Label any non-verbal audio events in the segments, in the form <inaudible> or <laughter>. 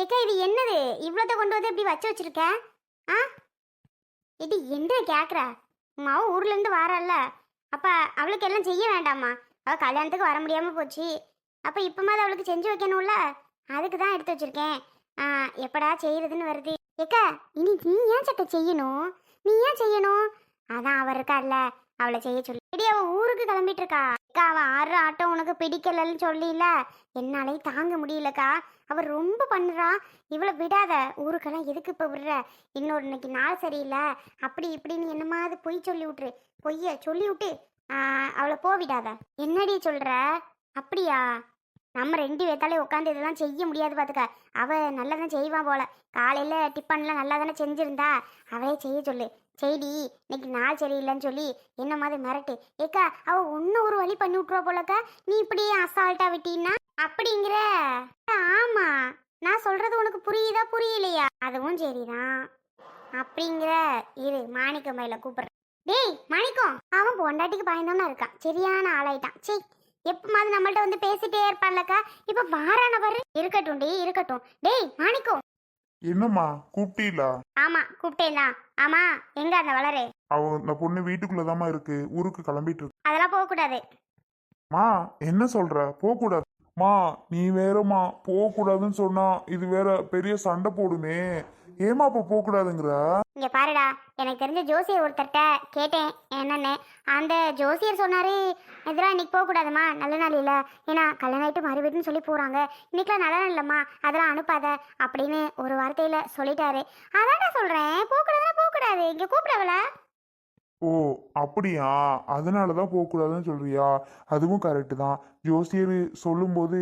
ஏக்கா இது என்னது? இவ்வளோத்த கொண்டு வந்து இப்படி வச்சு வச்சிருக்க? ஆ? இது என்ன கேட்குற மாவு ஊர்லேருந்து வாரல்ல அப்போ அவளுக்கு எல்லாம் செய்ய வேண்டாமா? அவள் கல்யாணத்துக்கு வர முடியாமல் போச்சு. அப்போ இப்போமாவது அவளுக்கு செஞ்சு வைக்கணும்ல? அதுக்கு தான் எடுத்து வச்சுருக்கேன். ஆ எப்படா செய்கிறதுன்னு வருது. ஏக்கா இனி நீ ஏன் சட்டை செய்யணும்? நீ ஏன் செய்யணும்? அதான் அவர் இருக்கார்ல அவளை செய்ய சொல்லி. இடி அவன் ஊருக்கு கிளம்பிட்டு இருக்கா அக்கா அவன் ஆறு ஆட்டம் உனக்கு பிடிக்கலன்னு சொல்லில என்னாலே தாங்க முடியலக்கா. அவர் ரொம்ப பண்ணுறா. இவ்வளோ விடாத. ஊருக்கெல்லாம் எதுக்கு இப்போ விடுற? இன்னொரு இன்னைக்கு நாள் சரியில்லை. அப்படி இப்படின்னு என்னமாவது பொய் சொல்லி விட்டுரு. பொய்ய சொல்லி விட்டு அவளை போவிடாத என்னடி சொல்கிற அப்படியா? நம்ம ரெண்டு பேத்தாலே உட்காந்து இதெல்லாம் செய்ய முடியாது பார்த்துக்க. அவள் நல்லா தான் செய்வான் போல. காலையில் டிஃபன்லாம் நல்லா தானே செஞ்சுருந்தா. அவளே செய்ய சொல்லு. செய்டி இன்னைக்கு நாள் சரியில்லைன்னு சொல்லி என்ன மாதிரி மிரட்டு. ஏக்கா அவ ஒன்னும் ஒரு வழி பண்ணி விட்டுருவா போலக்கா. நீ இப்படியே அசால்ட்டா விட்டீன்னா? அப்படிங்கிற. ஆமா நான் சொல்றது உனக்கு புரியுதா புரியலையா? அதுவும் சரிதான். அப்படிங்கிற இரு மாணிக்க மயில கூப்பிடுறேன். டேய் மாணிக்கம் அவன் பொண்டாட்டிக்கு பயந்தவனா இருக்கான். சரியான ஆளாயிட்டான். சீ எப்பமாவது நம்மள்ட்ட வந்து பேசிட்டே இருப்பான்லக்கா. இப்ப வாரான பாரு. இருக்கட்டும் டேய் இருக்கட்டும். டேய் மாணிக்கம். என்னம்மா கூப்பிட்டீங்களா? ஆமா கூப்பிட்டேன் ஆமா எங்க அந்த வளரு? அவ இந்த பொண்ணு வீட்டுக்குள்ளதாம்மா இருக்கு. ஊருக்கு கிளம்பிட்டு இருக்கு அதெல்லாம் போக கூடாது. மா என்ன சொல்ற? போக கூடாது. மா நீ வேறம்மா போக கூடாதுன்னு சொன்னா இது வேற பெரிய சண்டை போடுமே. ஏமா அப்ப போக கூடாதுங்கிற? இங்க பாருடா எனக்கு தெரிஞ்ச ஜோசியர் ஒருத்தர்கிட்ட கேட்டேன் என்னன்னு. அந்த ஜோசியர் சொன்னாரு இதெல்லாம் இன்னைக்கு போக கூடாதுமா? நல்ல நாள் இல்ல. ஏன்னா கல்யாணம் ஆயிட்டு மறுபடியும் சொல்லி போறாங்க. இன்னைக்கெல்லாம் நல்ல நாள் இல்லம்மா. அதெல்லாம் அனுப்பாத அப்படின்னு ஒரு வார்த்தையில சொல்லிட்டாரு. அதான் நான் சொல்றேன். போக கூடாதுன்னா போக கூடாது. இங்க கூப்பிடவல ஓ அப்படியா? அதனாலதான் போக கூடாதுன்னு சொல்றியா? அதுவும் கரெக்டு தான். ஜோசியர் சொல்லும்போது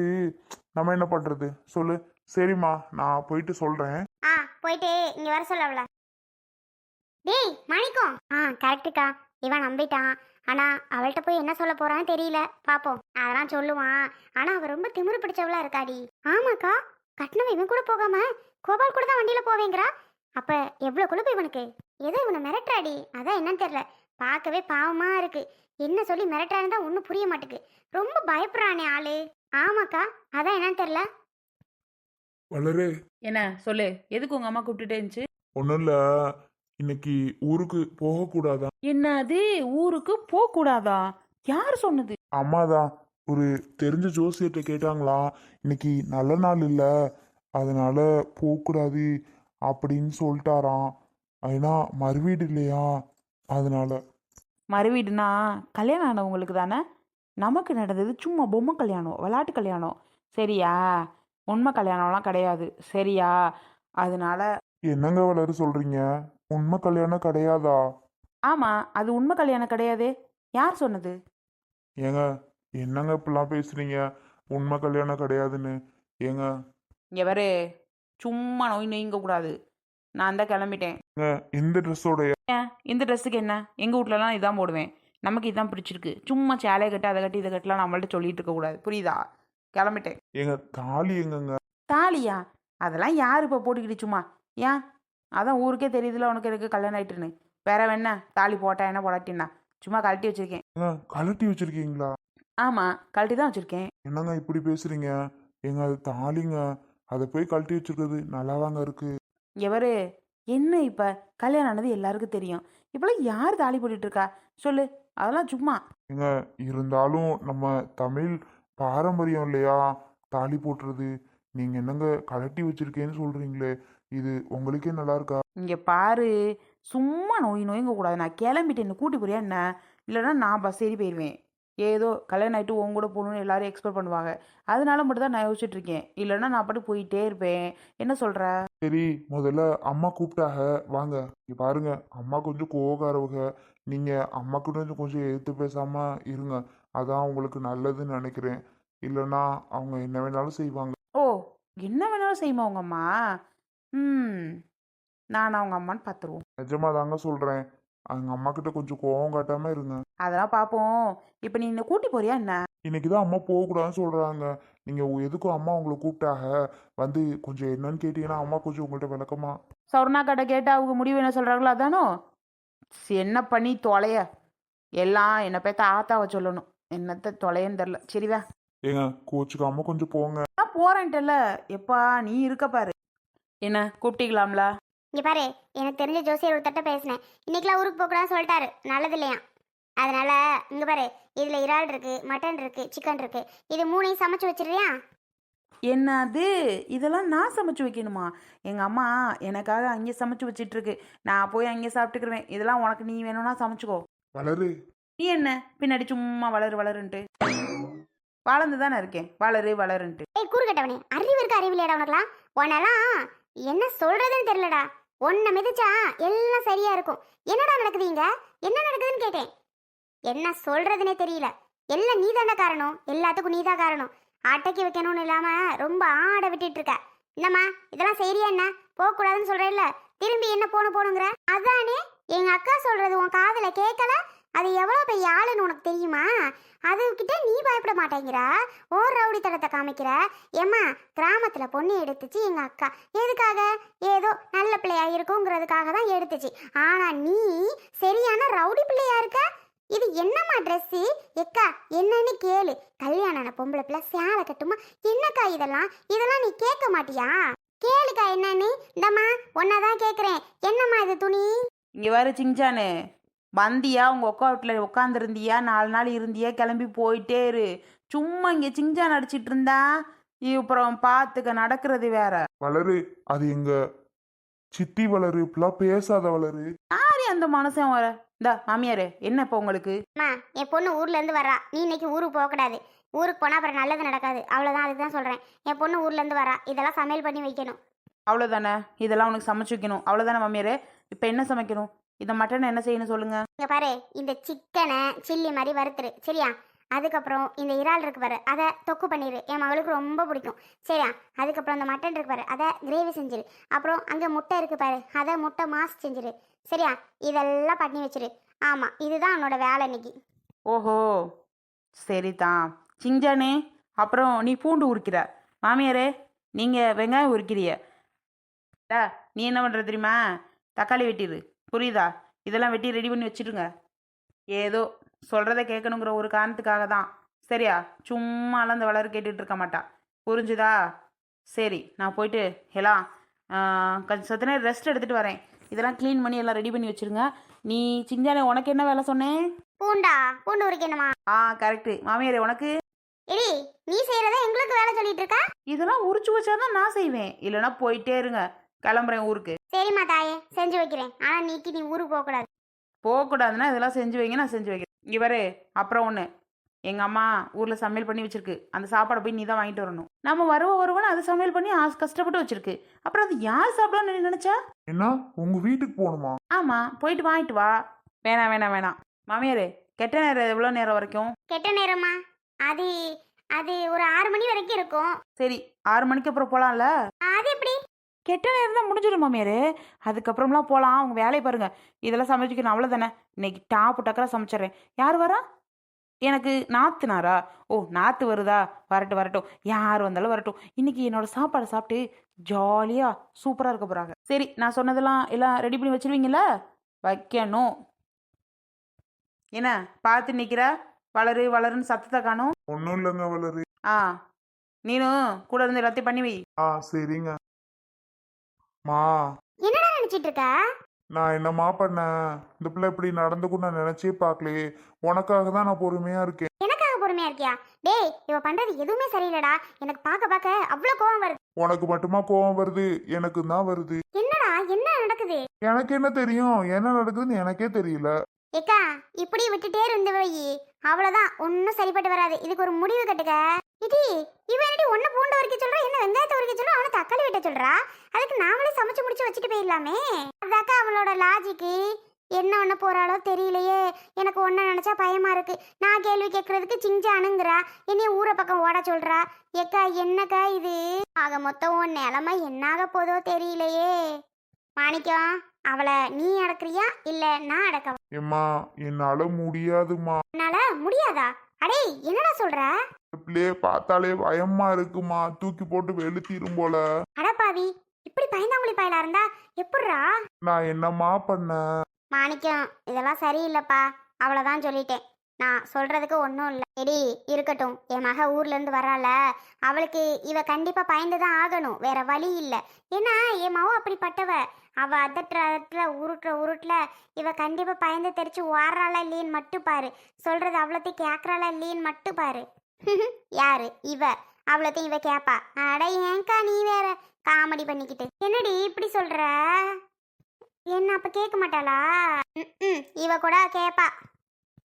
நம்ம என்ன பண்றது? சொல்லு. சரிம்மா நான் போயிட்டு சொல்றேன். ஆ போயிட்டு இங்க வர சொல்ல அவள டேய் மாணிக்கம் ஆ கரெக்டுக்கா இவன் நம்பிட்டான். ஆனா அவள்கிட்ட போய் என்ன சொல்ல போறான்னு தெரியல. பாப்போம். அதெல்லாம் சொல்லுவான். ஆனா அவ ரொம்ப திமிரு பிடிச்சவளா இருக்காடி. ஆமாக்கா. கட்டினவன் இவன் கூட போகாம கோபால் கூட தான் வண்டியில போவேங்கிறா. அப்ப எவ்வளவு கொழுப்பு இவனுக்கு? ஏதோ இவனை மிரட்டுறாடி. அதான் என்னன்னு தெரியல. பார்க்கவே பாவமா இருக்கு. என்ன சொல்லி மிரட்டுறான்னு தான் ஒன்றும் புரிய மாட்டுக்கு. ரொம்ப பயப்படுறானே ஆளு. ஆமாக்கா. அதான் என்னன்னு தெரியல. வளரு. என்ன? சொல்லு. எதுக்கு உங்க அம்மா கூப்பிட்டுட்டே இருந்துச்சு? ஒன்றும் இல்லை. இன்னைக்கு ஊருக்கு போகக்கூடாதா? என்னது? ஊருக்கு போக கூடாதா யார் சொன்னது? அம்மா தான் ஒரு தெரிஞ்ச ஜோசியர்கிட்ட கேட்டாங்களா இன்னைக்கு நல்ல நாள் இல்லை அதனால போகக்கூடாது அப்படின்னு சொல்லிட்டாராம். ஏன்னா மறுவீடு இல்லையா? அதனால. மறுவீடுனா கல்யாணம் ஆனவங்களுக்கு தானே? நமக்கு நடந்தது சும்மா பொம்மை கல்யாணம் விளையாட்டு கல்யாணம். சரியா? உண்மை கல்யாணம்லாம் கிடையாது. சரியா? அதனால என்னங்க வளரு சொல்றீங்க? உண்மை கல்யாணம் கிடையாதா? ஆமாம் அது உண்மை கல்யாணம் கிடையாதே. யார் சொன்னது? ஏங்க என்னங்க இப்படிலாம் பேசுறீங்க? உண்மை கல்யாணம் கிடையாதுன்னு. ஏங்க. இங்கே வரு சும்மா நோய் நொய்ங்க கூடாது. நான் தான் கிளம்பிட்டேன். ஏங்க, இந்த ட்ரெஸ்ஸோட ஏன்? இந்த ட்ரெஸ்ஸுக்கு என்ன? எங்கள் வீட்லலாம் இதான் போடுவேன். நமக்கு இதான் பிடிச்சிருக்கு. சும்மா சேலையை கட்டு அதை கட்டி இதை கட்டலாம் நம்மள்ட்ட சொல்லிட்டு இருக்கக்கூடாது புரியுதா? கிளம்பிட்டேன். ஏங்க தாலி எங்கங்க? தாலியா? அதெல்லாம் யார் இப்போ போட்டுக்கிட்டு சும்மா? ஏன்? அதான் ஊருக்கே தெரியுதுல உனக்கு எனக்கு கல்யாணம் ஆயிட்டுன்னு. வேற வேணா தாலி போட்டா என்ன போடாட்டின்னா. சும்மா கழட்டி வச்சிருக்கேன். கழட்டி வச்சிருக்கீங்களா? ஆமாம் கழட்டி தான் வச்சிருக்கேன். என்னங்க இப்படி பேசுறீங்க? ஏங்க அது தாலிங்க. அதை போய் கழட்டி வச்சிருக்கிறது நல்லாவாங்க இருக்கு. எவரு? என்ன இப்போ? கல்யாணம் ஆனது எல்லாருக்கும் தெரியும். இப்போலாம் யார் தாலி போட்டுட்டு இருக்கா சொல்லு அதெல்லாம் சும்மா. ஏங்க இருந்தாலும் நம்ம தமிழ் பாரம்பரியம் இல்லையா? தாலி போட்டுறது. நீங்க என்னங்க கழட்டி வச்சிருக்கேன்னு சொல்றீங்களே. இது உங்களுக்கே நல்லா இருக்கா இங்கே பாரு சும்மா நோய் நோய்ங்க கூடாது. நான் கிளம்பிட்டேன். என்ன கூட்டி போறியா என்ன? இல்லைன்னா நான் பஸ் ஏறி போயிடுவேன் ஏதோ கல்யாணம் ஆகிட்டு உன் கூட போகணுன்னு எல்லாரும் எக்ஸ்பெக்ட் பண்ணுவாங்க. அதனால மட்டும் தான் நான் யோசிச்சுட்டு இருக்கேன். இல்லைன்னா நான் பாட்டு போயிட்டே இருப்பேன். என்ன சொல்கிற சரி முதல்ல அம்மா கூப்பிட்டாக வாங்க. இங்க பாருங்க. அம்மா கொஞ்சம் கோவக்காரவங்க நீங்க அம்மா கூட கொஞ்சம் எதிர்த்து பேசாம இருங்க. அதான் உங்களுக்கு நல்லதுன்னு நினைக்கிறேன். இல்லைன்னா அவங்க என்ன வேணாலும் செய்வாங்க. ஓ என்ன வேணாலும் செய்யுமா உங்க அம்மா? ம். நான் அவங்க அம்மான்னு பார்த்துருவோம் நிஜமா தாங்க சொல்றேன். அவங்க அம்மா கிட்ட கொஞ்சம் கோவம் காட்டாம இருங்க அதெல்லாம் பார்ப்போம் இப்போ நீ என்னை கூட்டி போறியா என்ன? இன்னைக்கு தான் அம்மா போகக்கூடாதுன்னு சொல்றாங்க. நீங்க எதுக்கும் அம்மா உங்களை கூப்பிட்டாக? வந்து கொஞ்சம் என்னன்னு கேட்டீங்கன்னா அம்மா கொஞ்சம் உங்கள்கிட்ட விளக்கமா? சொர்ணா கடை கேட்டு அவங்க முடிவு என்ன சொல்கிறாங்களோ அதானோ? சரி, என்ன பண்ணி தொலைய? எல்லாம் என்னை போய் தாத்தாவை சொல்லணும். என்னத்த தொலையன்னு தெரில. சரிவா ஏங்க கோச்சுக்காம கொஞ்சம் போங்க. நான் போறேன்ட்டல எப்பா நீ இருக்க பாரு. என்ன கூப்பிட்டீங்களாம்ல? இங்க பாரு எனக்கு தெரிஞ்ச ஜோசியர் ஒருத்தட்ட பேசினேன். இன்னைக்கெல்லாம் ஊருக்கு போகக்கூடாதுன்னு சொல்லிட்டாரு. நல்லது இல்லையா அதனால இங்க பாரு இதுல இறால் இருக்கு மட்டன் இருக்கு சிக்கன் இருக்கு. இது மூணையும் சமைச்சு வச்சிடுறியா? என்னது இதெல்லாம் நான் சமைச்சு வைக்கணுமா? எங்கள் அம்மா எனக்காக அங்கே சமைச்சு வச்சிட்டு இருக்கு நான் போய் அங்கே சாப்பிட்டுக்கிறேன் இதெல்லாம் உனக்கு நீ வேணும்னா சமைச்சுக்கோ. வளரு. நீ என்ன? பின்னாடி சும்மா வளரு வளருன்ட்டு. வளர்ந்து தானே இருக்கேன். வளரு வளருன்ட்டு. ஏய் கூறுகட்டவனே அறிவு இருக்கு அறிவு இல்லையாடா உனக்குலாம் உன்னெல்லாம் என்ன சொல்றதுன்னு தெரியலடா. உன்னை மிதிச்சா எல்லாம் சரியா இருக்கும். என்னடா நடக்குது இங்க? என்ன நடக்குதுன்னு கேட்டேன். என்ன சொல்றதுனே தெரியல. எல்லாம் நீதானே காரணம். எல்லாத்துக்கும் நீதான் காரணம். அட்டைக்கு வைக்கணும்னு இல்லாம ரொம்ப ஆட விட்டுட்டு இருக்க. என்னம்மா இதெல்லாம் சரியா என்ன? போகக்கூடாதுன்னு சொல்றேன்ல திரும்பி என்ன போகணும் போகணுங்கிற? அதானே? எங்க அக்கா சொல்றது உன் காதல கேட்கல? அது எவ்வளோ பெரிய ஆளுன்னு உனக்கு தெரியுமா? அதுகிட்ட நீ பயப்பட மாட்டேங்கிறா. ஓ தடத்தை காமிக்கிற. ஏம்மா கிராமத்தில் பொண்ணு எடுத்துச்சு எங்கள் அக்கா. எதுக்காக? ஏதோ நல்ல பிள்ளையா இருக்குங்கிறதுக்காக தான் எடுத்துச்சு. ஆனால் நீ சரியான ரவுடி பிள்ளையா இருக்க? இது என்னம்மா ட்ரெஸ்ஸு எக்கா என்னன்னு கேளு. கல்யாணம் ஆன பொம்பளை பிள்ளை சேலை கட்டுமா? என்னக்கா இதெல்லாம்? இதெல்லாம் நீ கேட்க மாட்டியா? கேளுக்கா என்னன்னு. இந்தம்மா ஒன்னதான் கேட்குறேன் என்னம்மா இது துணி? இங்கே வர சிங்சானு. வந்தியா உங்கள் அக்கா வீட்டில் உட்காந்துருந்தியா நாலு நாள் இருந்தியா? கிளம்பி போயிட்டே இரு. சும்மா இங்கே சிங்சான் அடிச்சிட்டு இருந்தா அப்புறம் பார்த்துக்க நடக்கிறது வேற. வளரு அது எங்க சித்தி வளரு இப்பெல்லாம் பேசாத வளரு. யாரு அந்த மனுஷன் வர? இந்தா மாமியாரே என்ன இப்போ உங்களுக்கு? அம்மா என் பொண்ணு ஊர்ல இருந்து வரா. நீ இன்னைக்கு ஊருக்கு போக கூடாது. ஊருக்கு போனா அப்புறம் நல்லது நடக்காது. அவ்வளவுதான் அதுக்கு தான் சொல்றேன். என் பொண்ணு ஊர்ல இருந்து வரா. இதெல்லாம் சமையல் பண்ணி வைக்கணும். அவ்வளோதானே இதெல்லாம் உனக்கு சமைச்சு வைக்கணும். அவ்வளோதானே மாமியாரே? இப்போ என்ன சமைக்கணும்? இந்த மட்டன் என்ன செய்யணும் சொல்லுங்க. இங்க பாரு இந்த சிக்கனை சில்லி மாதிரி வறுத்துரு சரியா? அதுக்கப்புறம் இந்த இறால் இருக்கு பாரு அதை தொக்கு பண்ணிடு என் மகளுக்கு ரொம்ப பிடிக்கும். சரியா? அதுக்கப்புறம் இந்த மட்டன் இருக்கு பாரு அதை கிரேவி செஞ்சிரு. அப்புறம் அங்கே முட்டை இருக்கு பாரு அதை முட்டை மாஸ் செஞ்சிரு. சரியா? இதெல்லாம் பண்ணி வச்சிரு. ஆமாம் இதுதான் உன்னோட வேலை இன்னைக்கு. ஓஹோ சரிதான் சிங்ஜானே அப்புறம் நீ பூண்டு உரிக்கிற. மாமியாரே நீங்கள் வெங்காயம் உரிக்கிறிய? டா நீ என்ன பண்ணுற தெரியுமா? தக்காளி வெட்டிடு புரியுதா? இதெல்லாம் வெட்டி ரெடி பண்ணி வச்சிடுங்க. ஏதோ சொல்கிறத கேட்கணுங்கிற ஒரு காரணத்துக்காக தான். சரியா? சும்மாலாம் அந்த வளர கேட்டுட்டு இருக்க மாட்டா. புரிஞ்சுதா? சரி நான் போயிட்டு எல்லாம் கொஞ்சம் சத்து நேரம் ரெஸ்ட் எடுத்துகிட்டு வரேன். இதெல்லாம் க்ளீன் பண்ணி எல்லாம் ரெடி பண்ணி வச்சிருங்க நீ சிஞ்சானே உனக்கு என்ன வேலை சொன்னேன் பூண்டா பூண்டு உரிக்கணுமா ஆ கரெக்டு மாமியாரே உனக்கு? எடி நீ செய்யறத எங்களுக்கு வேலை சொல்லிட்டு இருக்கா? இதெல்லாம் உரிச்சு வச்சாதான் நான் செய்வேன். இல்லைன்னா போயிட்டே இருங்க. கிளம்புறேன் ஊருக்கு. சரிம்மா தாயே செஞ்சு வைக்கிறேன். ஆனா நீக்கு நீ ஊருக்கு போக கூடாது போகக்கூடாதுன்னா இதெல்லாம் செஞ்சு வைங்க நான் செஞ்சு வைக்கிறேன். இங்கே பாரு அப்புறம் ஒன்று எங்கள் அம்மா ஊரில் சமையல் பண்ணி வச்சிருக்கு. அந்த சாப்பாடை போய் நீ தான் வாங்கிட்டு வரணும். நம்ம வருவ வருவன்னு அது சமையல் பண்ணி ஆசை கஷ்டப்பட்டு வச்சிருக்கு. அப்புறம் அது யார் சாப்பிடணும்னு நீ நினச்சா? என்ன? உங்க வீட்டுக்கு போகணுமா? ஆமாம் போயிட்டு வாங்கிட்டு வா. வேணாம் வேணாம் வேணாம். மாமியாரே கெட்ட நேரம் எவ்வளோ நேரம் வரைக்கும்? கெட்ட நேரமா அது அது ஒரு ஆறு மணி வரைக்கும் இருக்கும். சரி ஆறு மணிக்கு அப்புறம் போகலாம்ல அது எப்படி? கெட்ட நேரம் தான் முடிஞ்சிடும் மாமியாரு. அதுக்கப்புறம்லாம் போகலாம் அவங்க வேலையை பாருங்க. இதெல்லாம் சமைச்சிக்கணும். அவ்வளோதானே இன்னைக்கு டாப்பு டக்கராக சமைச்சிட்றேன். யார் வரா? எனக்கு நாத்துனாரா? ஓ நாத்து வருதா? வரட்டும் வரட்டும். யார் வந்தாலும் வரட்டும். இன்னைக்கு என்னோட சாப்பாடை சாப்பிட்டு ஜாலியாக சூப்பராக இருக்க போகிறாங்க சரி நான் சொன்னதெல்லாம் எல்லாம் ரெடி பண்ணி வச்சிருவீங்களா? வைக்கணும். என்ன? பார்த்து நிற்கிற வளரு வளருன்னு சத்தத்தை காணும். ஒன்றும் இல்லைங்க வளரு. ஆ நீனும் கூட இருந்து எல்லாத்தையும் பண்ணி வை. ஆ சரிங்க. மா. என்னடா நினைச்சிட்டு இருக்க நான் என்னம்மா பண்ணேன்? இந்த பிள்ளை இப்படி நடந்துக்கும் நான் நினைச்சே பார்க்கலையே. உனக்காக தான் நான் பொறுமையா இருக்கேன். எனக்காக பொறுமையா இருக்கியா? டேய் இவ பண்றது எதுவுமே சரியில்லடா. எனக்கு பார்க்க பார்க்க அவ்வளவு கோவம் வருது. உனக்கு மட்டுமா கோவம் வருது? எனக்கு தான் வருது. என்னடா என்ன நடக்குது? எனக்கு என்ன தெரியும்? என்ன நடக்குதுன்னு எனக்கே தெரியல. ஏக்கா இப்படி விட்டுட்டே இருந்து வை அவ்வளவுதான் ஒன்னும் சரிப்பட்டு வராது. இதுக்கு ஒரு முடிவு கட்டுக்க. இடி இவ என்னடி ஒண்ணு பூண்டு உரிக்க சொல்றா என்ன வெங்காயத்தை உரிக்க சொல்றா அவனை தக்காளி வெட்ட சொல்றா? அதுக்கு நாமளே சமைச்சு முடிச்சு வச்சுட்டு போயிடலாமே. அதாக்கா அவளோட லாஜிக்கு என்ன ஒண்ணு போறாளோ தெரியலையே. எனக்கு ஒன்ன நினைச்சா பயமா இருக்கு. நான் கேள்வி கேட்கறதுக்கு சிஞ்சானுங்கிறா என்னைய ஊரை பக்கம் ஓட சொல்றா. ஏக்கா என்னக்கா இது? ஆக மொத்தம் உன் நிலைமை என்னாக போதோ தெரியலையே. மாணிக்கம் அவளை நீ அடக்குறியா? இல்ல நான் அடக்கவா? ஏம்மா என்னால முடியாதுமா என்னால முடியாதா? அடே என்னடா சொல்ற? இந்த பிள்ளைய பார்த்தாலே பயமா இருக்குமா? தூக்கி போட்டு வெளுத்திரும் போல. அடப்பாவி இப்படி பயந்தாங்குழி பயலா இருந்தா எப்படிரா நான் என்னம்மா பண்ணேன் மாணிக்கம் இதெல்லாம் சரியில்லைப்பா. அவ்வளவுதான் சொல்லிட்டேன். நான் சொல்றதுக்கு ஒன்றும் இல்லை. எடி இருக்கட்டும். என் மக ஊர்ல இருந்து வரால. அவளுக்கு இவ கண்டிப்பா பயந்து தான் ஆகணும். வேற வழி இல்லை. ஏன்னா என் மவ அப்படிப்பட்டவ. அவ அதட்டுற அதட்டுற உருட்டுற உருட்டுல இவ கண்டிப்பா பயந்து தெரிச்சு வாடுறாளா இல்லையேன்னு மட்டும் பாரு. சொல்றது அவ்வளோத்தையும் கேட்கறாளா இல்லையேன்னு மட்டும் பாரு. <laughs> யாரு? இவ. அவ்வளோத்தையும் இவ கேப்பா. அட ஏங்கா நீ வேற காமெடி பண்ணிக்கிட்டு. என்னடி இப்படி சொல்ற? என்ன அப்ப கேட்க மாட்டாளா? ம் இவ கூட கேப்பா.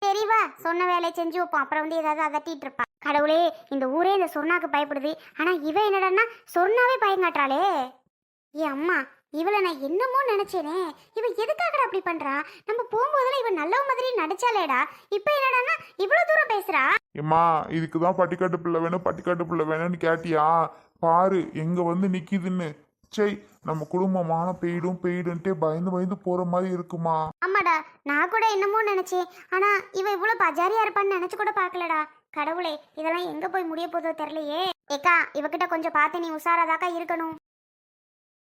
தெரிவா சொன்ன வேலையை செஞ்சு வைப்போம். அப்புறம் வந்து ஏதாவது அதட்டிட்டு இருப்பா. கடவுளே இந்த ஊரே இந்த சொர்ணாக்கு பயப்படுது. ஆனா இவ என்னடான்னா சொர்ணாவே பயங்காட்டாளே. ஏ அம்மா இவளை நான் என்னமோ நினைச்சேனே. இவ எதுக்காகடா அப்படி பண்றா? நம்ம போகும்போதெல்லாம் இவ நல்ல மாதிரி நடிச்சாலேடா இப்ப என்னடான்னா இவ்வளவு தூரம் பேசுறா? ஏம்மா இதுக்கு தான் பட்டிக்காட்டு பிள்ளை வேணும் பட்டிக்காட்டு பிள்ளை வேணும்னு கேட்டியா? பாரு எங்க வந்து நிக்குதுன்னு. சை நம்ம குடும்பமான பெய்டும் பெய்டுன்ட்டே பயந்து பயந்து போற மாதிரி இருக்குமா? ஆமாடா நான் கூட என்னமோ நினைச்சேன். ஆனா இவ இவ்வளவு பஜாரியா இருப்பான்னு நினைச்சு கூட பார்க்கலடா. கடவுளே இதெல்லாம் எங்க போய் முடிய போதோ தெரியலையே. ஏக்கா இவகிட்ட கொஞ்சம் பார்த்து நீ உஷாராதாக்கா இருக்கணும்.